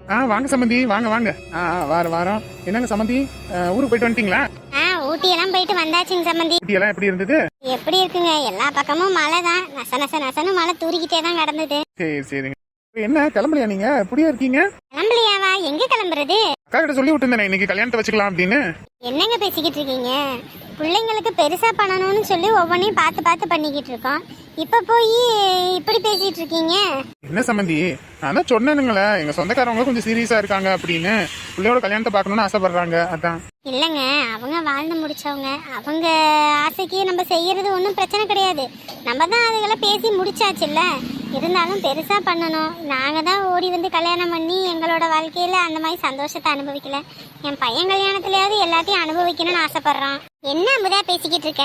ஆ வாங்க சம்மந்தி வாங்க வாங்க. ஆ ஆ, வாரம். என்னங்க சம்மந்தி ஊருக்கு போயிட்டு வந்துட்டீங்களா? ஆ ஊட்டி எல்லாம் போயிட்டு வந்தாச்சுங்க சம்மந்தி ஊட்டியெல்லாம் எப்படி இருந்தது? எப்படி இருக்குங்க எல்லா பக்கமும் மழை தான் நச நச நசன்னு மழை தூரிக்கிட்டே தான் கிடந்தது. சரி சரிங்க. என்ன கிளம்பலையா நீங்க? இப்படியே இருக்கீங்க? கிளம்பலையாவா? எங்க கிளம்புறது? அக்கா கிட்ட சொல்லி விட்டுருந்தேனே இன்னைக்கு கல்யாணத்தை வச்சுக்கலாம் அப்படின்னு. என்னங்க பேசிக்கிட்டு இருக்கீங்க? பிள்ளைங்களுக்கு பெருசா பண்ணணும்னு சொல்லி ஒவ்வொன்றையும் பார்த்து பார்த்து பண்ணிக்கிட்டு இருக்கோம். இப்ப போய் இப்படி பேசிட்டு இருக்கீங்க? என்ன சம்மந்தி? நான் தான் சொன்னேனுங்களே எங்க சொந்தக்காரவங்க கொஞ்சம் சீரியஸா இருக்காங்க அப்படின்னு. பிள்ளையோட கல்யாணத்தை பார்க்கணும்னு ஆசைப்படுறாங்க அதான். இல்லைங்க அவங்க வாழ்ந்து முடிச்சவங்க. அவங்க ஆசைக்கு நம்ம செய்யறது ஒன்றும் பிரச்சனை கிடையாது. நம்ம தான் அதுகளை பேசி முடிச்சாச்சுல்ல? இருந்தாலும் பெருசாக பண்ணணும். நாங்கள் தான் ஓடி வந்து கல்யாணம் பண்ணி எங்களோட வாழ்க்கையில் அந்த மாதிரி சந்தோஷத்தை அனுபவிக்கல. என் பையன் கல்யாணத்துலையாவது எல்லாத்தையும் அனுபவிக்கணும்னு ஆசைப்பட்றான். என்ன அமுதா பேசிக்கிட்டு இருக்க?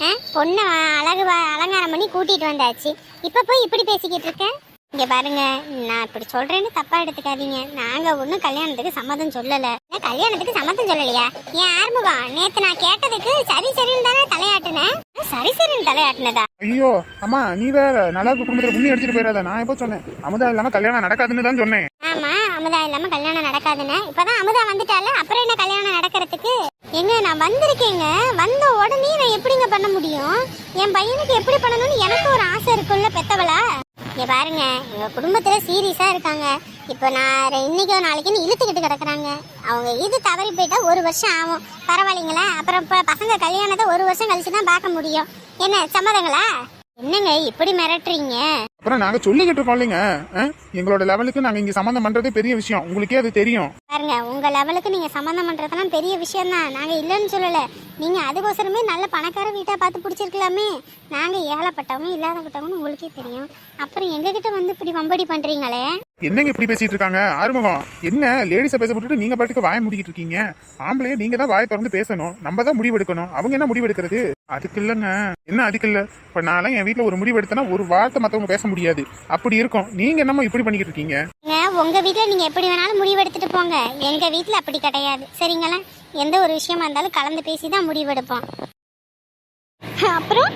ஆ? பொண்ணை அழகு வ- அலங்காரம் பண்ணி கூட்டிகிட்டு வந்தாச்சு. இப்போ போய் இப்படி பேசிக்கிட்டு இருக்கேன் இங்கே பாருங்க நான் இப்படி சொல்கிறேன்னு தப்பாக எடுத்துக்காதீங்க. நாங்கள் ஒன்றும் கல்யாணத்துக்கு சம்மதம் சொல்லலை. ஏன் கல்யாணத்துக்கு சம்மதம் சொல்லலையா? ஏன் ஆறுமுகம் நேற்று நான் கேட்டதுக்கு சரி சரின்னு தானே தலையாட்டுனேன். சரி சரின்னு தலையாட்டுனதா? ஐயோ அம்மா நீ வேற. நல்லா குடும்பத்துல புண்ணி அடிச்சிட்டு போயிடாத. நான் எப்போ சொன்னேன்? அமுதா இல்லாம கல்யாணம் நடக்காதுன்னு தான் சொன்னேன். ஆமா அமுதா இல்லாம கல்யாணம் நடக்காதுன்னு. இப்பதான் அமுதா வந்துட்டால அப்புறம் என்ன கல்யாணம் நடக்கிறதுக்கு? எங்க நான் வந்திருக்கேங்க. வந்த உடனே நான் எப்படிங்க பண்ண முடியும்? என் பையனுக்கு எப்படி பண்ணணும்னு எனக்கு ஒரு ஆசை இருக்கும்ல பெத்தவளா? இங்க பாருங்க எங்க குடும்பத்துல சீரியஸா இருக்காங்க. இப்போ நான் இன்னைக்கோ நாளைக்குன்னு இழுத்துக்கிட்டு கிடக்குறாங்க. அவங்க இது தவறி போயிட்டா ஒரு வருஷம் ஆகும். பரவாயில்லைங்களா. அப்புறம் இப்ப பசங்க கல்யாணத்தை ஒரு வருஷம் கழிச்சு தான் பார்க்க முடியும். என்ன சம்மதங்களா? என்னங்க இப்படி மிரட்டுறீங்க? அப்புறம் நாங்க சொல்லிக்கிட்டு இருக்கோம் இல்லைங்க? எங்களோட லெவலுக்கு நாங்க இங்க சம்மந்தம் பண்றதே பெரிய விஷயம். உங்களுக்கே அது தெரியும். பாருங்க உங்க லெவலுக்கு நீங்க சம்மந்தம் பண்றதெல்லாம் பெரிய விஷயம் தான் நாங்க இல்லைன்னு சொல்லல. நீங்க அதுக்கோசரமே நல்ல பணக்கார வீட்டா பார்த்து பிடிச்சிருக்கலாமே. நாங்க ஏழப்பட்டவங்க இல்லாதப்பட்டவங்கன்னு உங்களுக்கே தெரியும். அப்புறம் எங்ககிட்ட வந்து இப்படி வம்படி பண்றீங்களே? என்னங்க இப்படி பேசிட்டு இருக்காங்க? ஆறுமுகம் என்ன லேடிஸை பேச போட்டுட்டு நீங்க பாட்டுக்கு வாய முடிக்கிட்டு இருக்கீங்க? ஆம்பளையே நீங்க தான் வாயை திறந்து பேசணும். நம்ம தான் முடிவு எடுக்கணும் அவங்க என்ன முடிவு எடுக்கிறது அதுக்கு இல்லைங்க. என்ன அதுக்கு இல்ல? இப்ப நான் என் வீட்டுல ஒரு முடிவு எடுத்தேன்னா ஒரு வார்த்தை மத்தவங்க பேச முடியாது. அப்படி இருக்கும். நீங்க என்னமோ இப்படி பண்ணிக்கிட்டு இருக்கீங்க? உங்க வீட்ல நீங்க எப்படி வேணாலும் முடிவு எடுத்துட்டு போங்க. எங்க வீட்டில் அப்படி கிடையாது. சரிங்களா? எந்த ஒரு விஷயமா இருந்தாலும் கலந்து பேசி தான் முடிவெடுப்போம். அப்புறம்?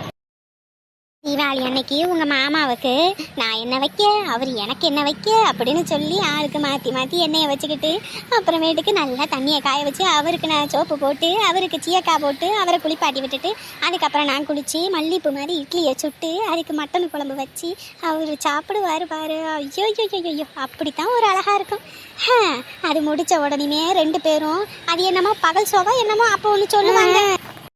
தீபாவளி அன்னைக்கு உங்க மாமாவுக்கு நான் என்ன வைக்க? அவர் எனக்கு என்ன வைக்க? அப்படின்னு சொல்லி ஆளுக்கு மாத்தி மாத்தி எண்ணெயை வச்சுக்கிட்டு அப்புறமேட்டுக்கு நல்லா தண்ணியை காய வச்சு அவருக்கு நான் சோப்பு போட்டு அவருக்கு சீயக்காய் போட்டு அவரை குளிப்பாட்டி விட்டுட்டு அதுக்கப்புறம் நான் குளிச்சு மல்லிப்பூ மாதிரி இட்லியை சுட்டு அதுக்கு மட்டன் குழம்பு வச்சு அவர் சாப்பிடுவார் பாரு. ஐயோ ஐயோ ஐயோ அப்படித்தான் ஒரு அழகா இருக்கும். அது முடிச்ச உடனே ரெண்டு பேரும் அது என்னமோ பகல் சோகம் என்னமோ அப்போ ஒன்று சொல்லுவாங்க.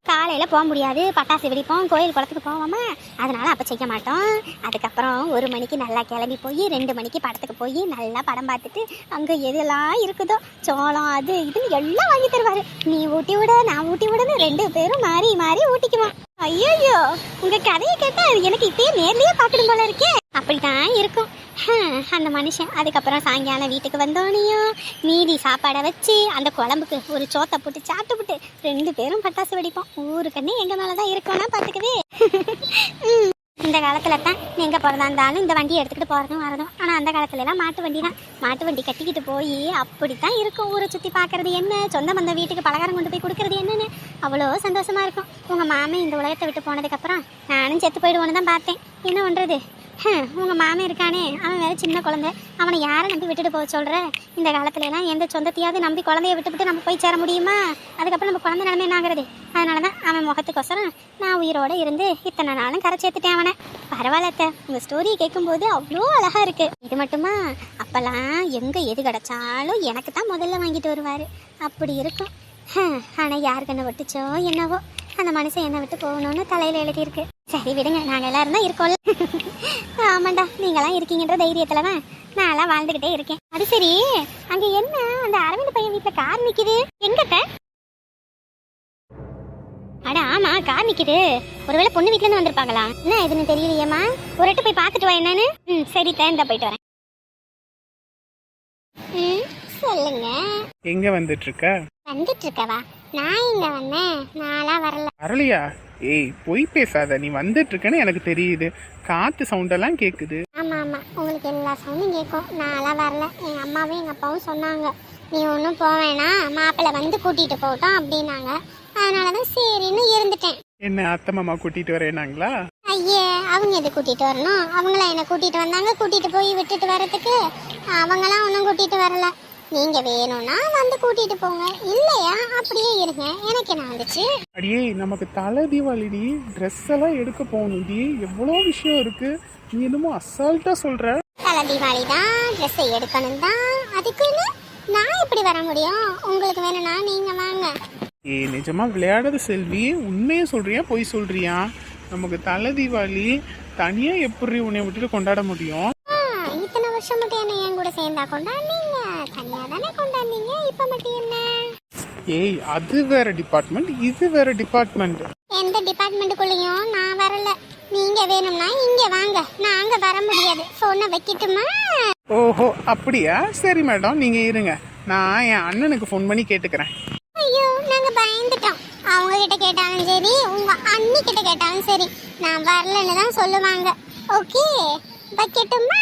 காலையில் போக முடியாது. பட்டாசு வெடிப்போம். கோயில் குளத்துக்கு போவோமா? அதனால் அப்போ செய்ய மாட்டோம். அதுக்கப்புறம் ஒரு மணிக்கு நல்லா கிளம்பி போய் ரெண்டு மணிக்கு படத்துக்கு போய் நல்லா படம் பார்த்துட்டு அங்கே எதெல்லாம் இருக்குதோ சோளம் அது இதுன்னு எல்லாம் வாங்கி தருவார். நீ ஊட்டி விட நான் ஊட்டி விடன்னு ரெண்டு பேரும் மாறி மாறி ஊட்டிக்குவோம். ஐயோ உங்கள் கதையை கேட்டால் அது எனக்கு இப்பயே நேர்லேயே பார்க்கணும் போல இருக்கே. அப்படிதான் இருக்கும். அந்த மனுஷன். அதுக்கப்புறம் சாயங்காலம் வீட்டுக்கு வந்தோனையும் மீதி சாப்பாடை வச்சு அந்த குழம்புக்கு ஒரு சோத்தை போட்டு சாப்பிட்டு ரெண்டு பேரும் பட்டாசு வெடிப்போம். ஊருக்குன்னு எங்கள் மேலே தான் இருக்கோம்னா பாத்துக்கவே இந்த காலத்தில் தான் எங்கே பிறந்தா இருந்தாலும் இந்த வண்டியை எடுத்துக்கிட்டு போகிறதும் வரதும். ஆனால் அந்த காலத்துலலாம் மாட்டு வண்டி தான் மாட்டு வண்டி கட்டிக்கிட்டு போய் அப்படித்தான் இருக்கும் ஊரை சுற்றி பார்க்குறது என்ன? சொந்த பந்த வீட்டுக்கு பலகாரம் கொண்டு போய் கொடுக்குறது என்னன்னு? அவ்வளோ சந்தோஷமாக இருக்கும். உங்கள் மாமன் இந்த உலகத்தை விட்டு போனதுக்கப்புறம் நானும் செத்து போயிடுவோன்னு தான் பார்த்தேன். என்ன பண்ணுறது ஹம், உங்க மாமன் இருக்கானே. அவன் வேற சின்ன குழந்தை. அவனை யாரை நம்பி விட்டுட்டு போக சொல்ற? இந்த காலத்துல எல்லாம் எந்த சொந்தத்தையாவது நம்பி குழந்தைய விட்டுவிட்டு நம்ம போய் சேர முடியுமா? அதுக்கப்புறம் நம்ம குழந்தை நிலைமை என்னாகிறது அதனாலதான் அவன் முகத்துக்கோசரம் நான் உயிரோட இருந்து இத்தனை நாளும் கரை சேர்த்துட்டேன் அவனை. பரவாயில்ல உங்கள் உங்க ஸ்டோரியை கேட்கும்போது அவ்வளோ அழகா இருக்கு. இது மட்டுமா? அப்பெல்லாம் எங்க எது கிடைச்சாலும் எனக்கு தான் முதல்ல வாங்கிட்டு வருவாரு. அப்படி இருக்கும். ஹம், ஆனா யாரு கண்ணை விட்டுச்சோ என்னவோ. அந்த மனுஷன் என்னை விட்டு போகணும்னு தலையில எழுதியிருக்கு. சரி விடுங்க. நாங்க எல்லாரும் தான் இருக்கோம்ல. ஆமாண்டா நீங்களாம் இருக்கீங்கன்ற தைரியத்தில் தான் நான் எல்லாம் வாழ்ந்துகிட்டே இருக்கேன். அது சரி அங்க என்ன? அந்த அரவிந்த் பையன் வீட்டுல கார் நிக்குது. எங்கட்ட அட ஆமா கார் நிக்குது. ஒருவேளை பொண்ணு வீட்ல இருந்து வந்திருப்பாங்களா? என்ன எதுன்னு தெரியலையேம்மா. ஒரு எட்டு போய் பார்த்துட்டு வா என்னன்னு. ம் சரி தேந்தா போயிட்டு வரேன். ம் சொல்லுங்க. எங்க வந்துட்டு இருக்க? வந்துட்டு இருக்கவா நான் இங்க வந்தேன்? நான்லாம் வரல. வரலையா? ஏய் பொய் பேசாத. நீ வந்துட்டு இருக்கேன்னு எனக்கு தெரியுது. காத்து சவுண்டெல்லாம் கேக்குது. ஆமா ஆமா. உங்களுக்கு எல்லா சவுண்டும் கேட்கும் நான்லாம் வரல. எங்க அம்மாவும் எங்க அப்பாவும் சொன்னாங்க. நீ ஒன்றும் போவேனா மாப்பிள்ளை வந்து கூட்டிட்டு போகட்டும் அப்படின்னாங்க. அதனாலதான் சரின்னு இருந்துட்டேன். என்ன அத்தை மாமா கூட்டிட்டு வரேனாங்களா ஐயே அவங்க எது கூட்டிட்டு வரணும்? அவங்களாம் என்ன கூட்டிட்டு வந்தாங்க. கூட்டிட்டு போய் விட்டுட்டு வரதுக்கு அவங்களாம் ஒன்றும் கூட்டிட்டு வரல. நீங்க வேணும்னா வந்து கூட்டிட்டு போங்க. இல்லையா? அப்படியே இருங்க. எனக்கு என்ன வந்துச்சு? அடியே நமக்கு தலை தீபாவளிடி. ட்ரெஸ் எல்லாம் எடுக்க போகணும்டி. எவ்வளோ விஷயம் இருக்கு. நீ என்னமோ அசால்ட்டா சொல்ற. தலை தீபாவளி தான் ட்ரெஸ்ஸை எடுக்கணும் தான் அதுக்குன்னு நான் எப்படி வர முடியும்? உங்களுக்கு வேணும்னா நீங்க வாங்க. ஏ நிஜமா விளையாடாத செல்வி. உண்மையை சொல்றியா? பொய் சொல்றியா? நமக்கு தலை தீபாவளி தனியா எப்படி உன்னை விட்டுட்டு கொண்டாட முடியும்? வருஷம் மட்டும் என்ன என் கூட சேர்ந்தா கொண்டாடுனீங்க தனியா தானே கொண்டாடுனீங்க இப்ப மட்டும் என்ன? ஏய் அது வேற டிபார்ட்மெண்ட் இது வேற டிபார்ட்மெண்ட் எந்த டிபார்ட்மெண்ட்டுக்குள்ளேயும் நான் வரல. நீங்க வேணும்னா இங்க வாங்க. நாங்க வர முடியாது. சொன்ன வைக்கட்டுமா? ஓஹோ அப்படியா? சரி மேடம் நீங்க இருங்க. நான் என் அண்ணனுக்கு ஃபோன் பண்ணி கேட்டுக்கிறேன். ஐயோ நாங்க பயந்துட்டோம். அவங்க கிட்ட கேட்டாலும் சரி உங்க அண்ணி கிட்ட கேட்டாலும் சரி. நான் வரலன்னு தான் சொல்லுவாங்க. ஓகே வைக்கட்டுமா?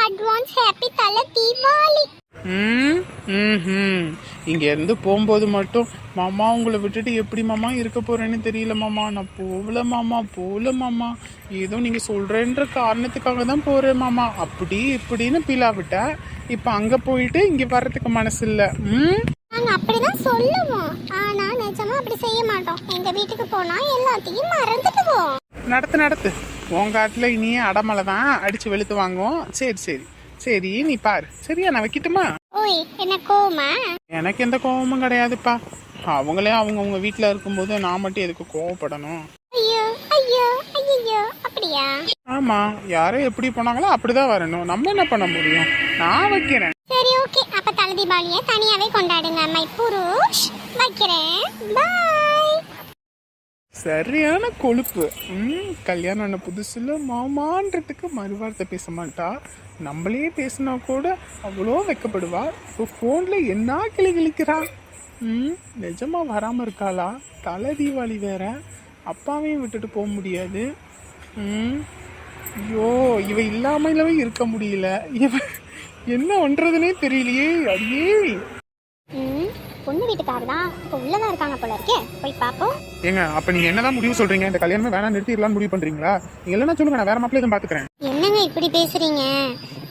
அட்வான்ஸ் ஹாப்பி தலை தீபாவளி ம் ம் இங்க இருந்து போகும்போது மட்டும் மாமா உங்களை விட்டுட்டு எப்படி மாமா இருக்க போறேன்னு தெரியல மாமா. நான் போகல மாமா போகல மாமா. ஏதோ நீங்க சொல்றேன்ற காரணத்துக்காக தான் போறேன் மாமா. அப்படி இப்படின்னு பீலா விட்ட இப்ப அங்க போயிட்டு இங்க வர்றதுக்கு மனசு இல்ல. ம்? நாங்க அப்படிதான் சொல்லுவோம். ஆனா நிஜமா அப்படி செய்ய மாட்டோம். எங்க வீட்டுக்கு போனா எல்லாத்தையும் மறந்துடுவோம். நடத்து நடத்து. உன் காட்டுல இனியே அடமலை தான் அடிச்சு வெளுத்து வாங்குவோம். சரி சரி. சரி நீ பாரு. சரியா நான் வைக்கட்டுமா? ஓய் என்ன கோவமா? எனக்கு எந்த கோபமும் கிடையாதுப்பா. அவங்களே அவங்கவுங்க வீட்டில் இருக்கும்போது நான் மட்டும் எதுக்கு கோவப்படணும்? ஐயோ ஐயோ ஐயோ அப்படியா? ஆமா யாரும் எப்படி போனாங்களோ அப்படிதான் வரணும். நம்ம என்ன பண்ண முடியும்? நான் வைக்கிறேன். சரி ஓகே. அப்ப தலை தனியாவே கொண்டாடுங்க மை புருஷ். வைக்கிறேன். சரியான கொழுப்பு. ம் கல்யாணம் ஆன புதுசில் மாமான்றதுக்கு மறுவார்த்தை பேச மாட்டா. நம்மளே பேசினா கூட அவ்வளோ வைக்கப்படுவா. இப்போ ஃபோனில் என்ன கிளி கிழிக்கிறா? ம் நிஜமாக வராமல் இருக்காளா? தலை தீபாவளி வேற. அப்பாவையும் விட்டுட்டு போக முடியாது. ம் ஐயோ இவ இல்லாமலவே இருக்க முடியல. இவ என்ன பண்ணுறதுனே தெரியலையே அடியே. ம் பொண்ணு வீட்டுக்காரர் தான் இப்போ உள்ளதான் இருக்காங்க போல இருக்கே. போய் பார்ப்போம். ஏங்க அப்ப நீங்க என்னதான் முடிவு சொல்றீங்க? இந்த கல்யாணமே வேணாம் நிறுத்திடலாம்னு முடிவு பண்றீங்களா? நீங்க இல்லைன்னா சொல்லுங்க நான் வேற மாப்பிள்ளை எதுவும் பாத்துக்கிறேன். என்னங்க இப்படி பேசுறீங்க?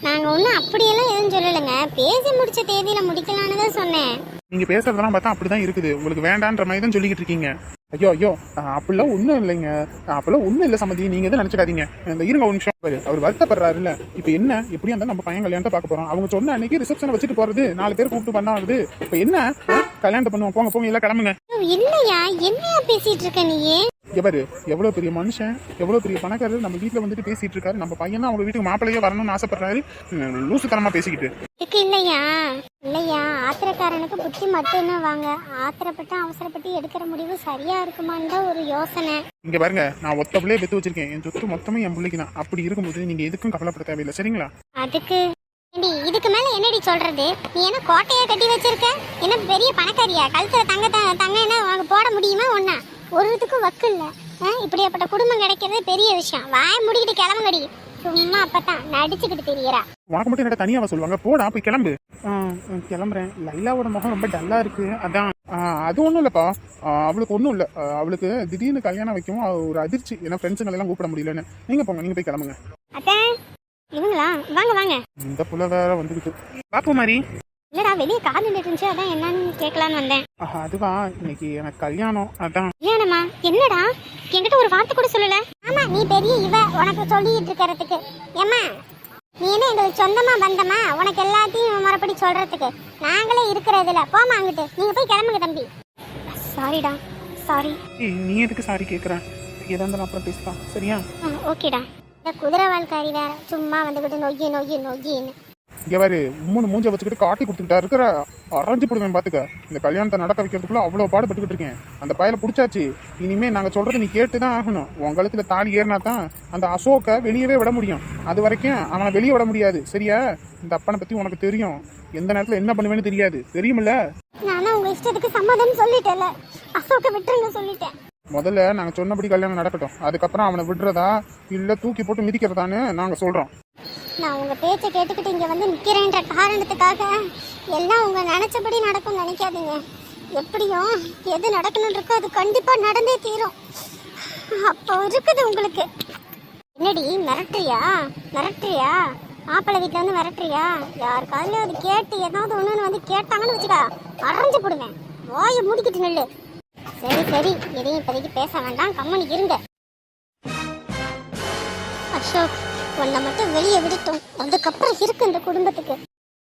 நாங்க ஒன்றும் அப்படியெல்லாம் எதுவும் சொல்லலைங்க. பேசி முடிச்ச தேதியில முடிக்கலான்னு தான் சொன்னேன். நீங்க பேசுறதெல்லாம் பார்த்தா அப்படிதான் இருக்குது. உங்களுக்கு வேண்டான்ற மாதிரி தான் சொல்லிக்கிட்டு இருக்கீங்க. ஐயோ ஐயோ அப்படிலாம் ஒண்ணும் இல்லைங்க. அஹ் அப்பெல்லாம் ஒண்ணும் இல்ல சம்மதி நீங்க எதுவும் நினைச்சுக்காதீங்க. இந்த இருங்க ஒரு நிமிஷம். பாரு. அவர் வருத்தப்படுறாருல்ல. இப்ப என்ன? எப்படியா இருந்தாலும் நம்ம பையன் கல்யாணத்தை பார்க்க போறோம். அவங்க சொன்ன அன்னைக்கு ரிசப்ஷனை வச்சுட்டு போறது நாலு பேர் கூப்பிட்டு பண்ணாது இப்ப என்ன? கல்யாணத்தை பண்ணுவோம். போங்க போங்க எல்லாம் கிளம்புங்க. இல்லையா? என்னையா பேசிட்டு இருக்க நீயே? எவரு எவ்வளவு பெரிய மனுஷன் எவ்வளவு பெரிய பணக்காரர் நம்ம வீட்டுல வந்துட்டு பேசிட்டு இருக்காரு. நம்ம பையன் அவங்க வீட்டுக்கு மாப்பிள்ளையே வரணும்னு ஆசைப்படுறாரு. லூசுத்தனமா பேசிக்கிட்டு. இல்லையா? இல்லையா? ஆத்திரக்காரனுக்கு புத்தி மட்டும்னு வாங்க? ஆத்திரப்பட்டு அவசரப்பட்டு எடுக்கிற முடிவு சரியா இருக்குமான்னு தான் ஒரு யோசனை. இங்க பாருங்க நான் ஒத்த பிள்ளைய பெத்து வச்சிருக்கேன். என் சொத்து மொத்தமே என் பிள்ளைக்கு தான் அப்படி இருக்கும்போது நீங்க எதுக்கும் கவலைப்பட தேவையில்லை. சரிங்களா? அதுக்கு ஏண்டி இதுக்கு மேல என்னடி சொல்றது? நீ என்ன கோட்டையா கட்டி வச்சிருக்க? என்ன பெரிய பணக்காரியா? கழுத்துல தங்க தங்க என்ன போட முடியுமா ஒண்ணா? ஒரு இதுக்கும் வக்கு இல்ல. இப்படியாப்பட்ட குடும்பம் கிடைக்கிறது பெரிய விஷயம். வாய முடிக்கிட்டு கிளம்புங்கடி. சும்மா அப்பதான் நடிச்சுக்கிட்டு தெரியறா. உனக்கு மட்டும் என்னடா தனியாவா சொல்லுவாங்க? போடா போய் கிளம்பு. கிளம்புறேன். லைலாவோட முகம் ரொம்ப டல்லா இருக்கு. அதான். அது ஒண்ணும் இல்லப்பா. அவளுக்கு ஒண்ணும் இல்ல. அவளுக்கு திடீர்னு கல்யாணம் வைக்கவும் ஒரு அதிர்ச்சி. ஏன்னா ஃப்ரெண்ட்ஸுங்க எல்லாம் கூப்பிட முடியலன்னு. நீங்க போங்க நீங்க போய் கிளம்புங்க. அத்தை இவங்களா வாங்க வாங்க. இந்த புள்ள வேற வந்துகிட்டு பாப்பு மாதிரி இல்லடா வெளியே கார் நின்றுட்டு இருந்துச்சு அதான் என்னன்னு கேட்கலான்னு வந்தேன். அதுவா? இன்னைக்கு எனக்கு கல்யாணம் அதான். கல்யாணமா? என்னடா? என்கிட்ட ஒரு வார்த்தை கூட சொல்லல. ஆமா நீ பெரிய இவ உனக்கு சொல்லிட்டு இருக்கிறதுக்கு ஏம்மா நீ என்ன எங்களுக்கு சொந்தமா பந்தமா? உனக்கு எல்லாத்தையும் முறைப்படி சொல்றதுக்கு. நாங்களே இருக்கிறதுல. போமா அங்கிட்டு. நீங்க போய் கிளம்புங்க தம்பி. சாரிடா சாரி நீ எதுக்கு சாரி கேக்குற? எதா இருந்தாலும் அப்புறம் பேசலாம். சரியா? ஓகேடா. இந்த குதிரை வாழ்க்காரி வேற. சும்மா வந்துக்கிட்டு நொய்யி நொய்யி நொய்யின்னு. இங்க பாரு மூணு மூஞ்ச வச்சுக்கிட்டு காட்டி கொடுத்துக்கிட்டா இருக்கிற அரைஞ்சு போடுவேன் பாத்துக்க. இந்த கல்யாணத்தை நடக்க வைக்கிறதுக்குள்ள அவ்வளவு பாடுபட்டுக்கிட்டு இருக்கேன். அந்த பயல புடிச்சாச்சு. இனிமே நாங்க சொல்றது நீ கேட்டுதான் ஆகணும். உன் கழுத்துல தாலி ஏறினா தான் அந்த அசோக்க வெளியவே விட முடியும். அது வரைக்கும் அவனை வெளியே விட முடியாது. சரியா? இந்த அப்பனை பத்தி உனக்கு தெரியும். எந்த நேரத்துல என்ன பண்ணுவேன்னு தெரியாது. தெரியுமில்ல? நானும் உங்க இஷ்டத்துக்கு சம்மதம் சொல்லிட்டேன்ல. அசோக்க விட்டுருங்க சொல்லிட்டேன். முதல்ல நாங்கள் சொன்னபடி கல்யாணம் நடக்கட்டும். அதுக்கப்புறம் அவனை விடுறதா இல்லை தூக்கி போட்டு மிதிக்கிறதான்னு நாங்கள் சொல்கிறோம் நான் உங்கள் பேச்சை கேட்டுக்கிட்டு இங்கே வந்து நிற்கிறேன்ற காரணத்துக்காக எல்லாம் உங்கள் நினச்சபடி நடக்கும் நினைக்காதீங்க. எப்படியும் எது நடக்கணும் இருக்கோ அது கண்டிப்பாக நடந்தே தீரும். அப்போ இருக்குது உங்களுக்கு. என்னடி மிரட்டுறியா? மிரட்டுறியா? மாப்பிள்ளை வீட்டில் வந்து மிரட்டுறியா? யாருக்காவது அது கேட்டு ஏதாவது ஒன்று வந்து கேட்டாங்கன்னு வச்சுக்கா. அரைஞ்சு போடுவேன் வாயை மூடிக்கிட்டு நில்லு. சரி சரி. எதையும் இப்போதைக்கு பேச வேண்டாம். கம்மனி இருங்க. அசோக் உன்னை மட்டும் வெளியே விடுட்டோம் அதுக்கப்புறம் இருக்கு இந்த குடும்பத்துக்கு.